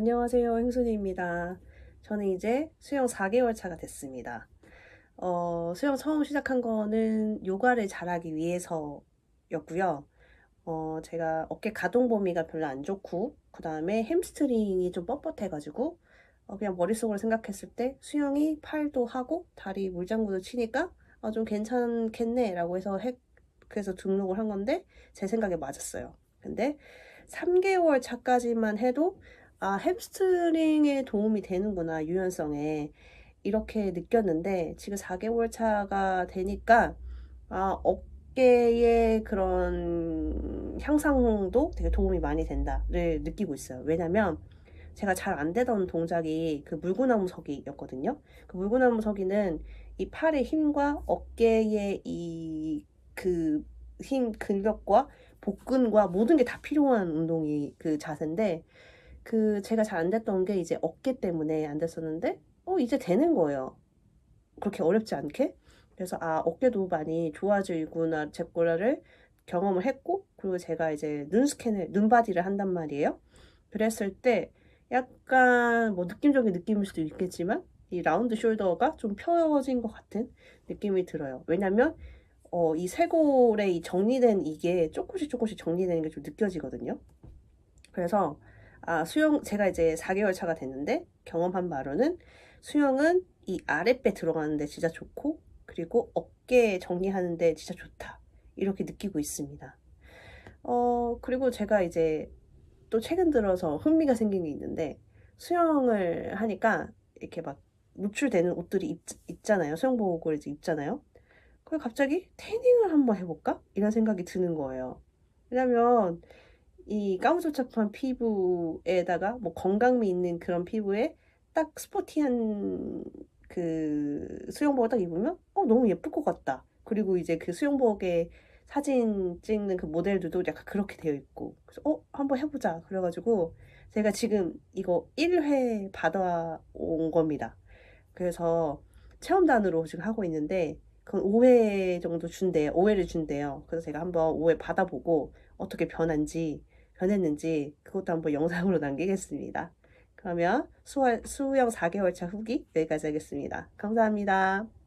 안녕하세요. 행순이입니다. 저는 이제 수영 4개월 차가 됐습니다. 어, 수영 처음 시작한 거는 요가를 잘하기 위해서였고요. 어, 제가 어깨 가동 범위가 별로 안 좋고, 그 다음에 햄스트링이 좀 뻣뻣해가지고, 어, 그냥 머릿속으로 생각했을 때 수영이 팔도 하고 다리 물장구도 치니까 아, 좀 괜찮겠네 라고 해서 해, 그래서 등록을 한 건데 제 생각에 맞았어요. 근데 3개월 차까지만 해도 아, 햄스트링에 도움이 되는구나, 유연성에. 이렇게 느꼈는데, 지금 4개월 차가 되니까, 아, 어깨의 그런 향상도 되게 도움이 많이 된다를 느끼고 있어요. 왜냐면, 제가 잘 안 되던 동작이 그 물구나무 서기였거든요. 그 물구나무 서기는 이 팔의 힘과 어깨의 이 그 힘, 근력과 복근과 모든 게 다 필요한 운동이 그 자세인데, 그 제가 잘 안 됐던 게 이제 어깨 때문에 안 됐었는데 어 이제 되는 거예요. 그렇게 어렵지 않게. 그래서 아 어깨도 많이 좋아지구나 제 거를 경험을 했고 그리고 제가 이제 눈 스캔을 눈 바디를 한단 말이에요. 그랬을 때 약간 뭐 느낌적인 느낌일 수도 있겠지만 이 라운드 숄더가 좀 펴진 것 같은 느낌이 들어요. 왜냐면 어, 이 쇄골에 이 정리된 이게 조금씩 조금씩 정리되는 게 좀 느껴지거든요. 그래서 아, 수영, 제가 이제 4개월 차가 됐는데 경험한 바로는 수영은 이 아랫배 들어가는데 진짜 좋고 그리고 어깨 정리하는데 진짜 좋다. 이렇게 느끼고 있습니다. 어, 그리고 제가 이제 또 최근 들어서 흥미가 생긴 게 있는데 수영을 하니까 이렇게 막 노출되는 옷들이 입, 입잖아요. 수영복을 이제 입잖아요. 그래서 갑자기 태닝을 한번 해볼까? 이런 생각이 드는 거예요. 왜냐면 이 까무잡잡한 피부에다가 뭐 건강미 있는 그런 피부에 딱 스포티한 그 수영복을 딱 입으면 어 너무 예쁠 것 같다. 그리고 이제 그 수영복에 사진 찍는 그 모델들도 약간 그렇게 되어 있고 그래서 어 한번 해보자. 그래가지고 제가 지금 이거 1회 받아온 겁니다. 그래서 체험단으로 지금 하고 있는데 그건 5회 정도 준대요. 5회를 준대요. 그래서 제가 한번 5회 받아보고 어떻게 변한지 변했는지 그것도 한번 영상으로 남기겠습니다. 그러면 수월, 수영 4개월 차 후기 여기까지 하겠습니다. 감사합니다.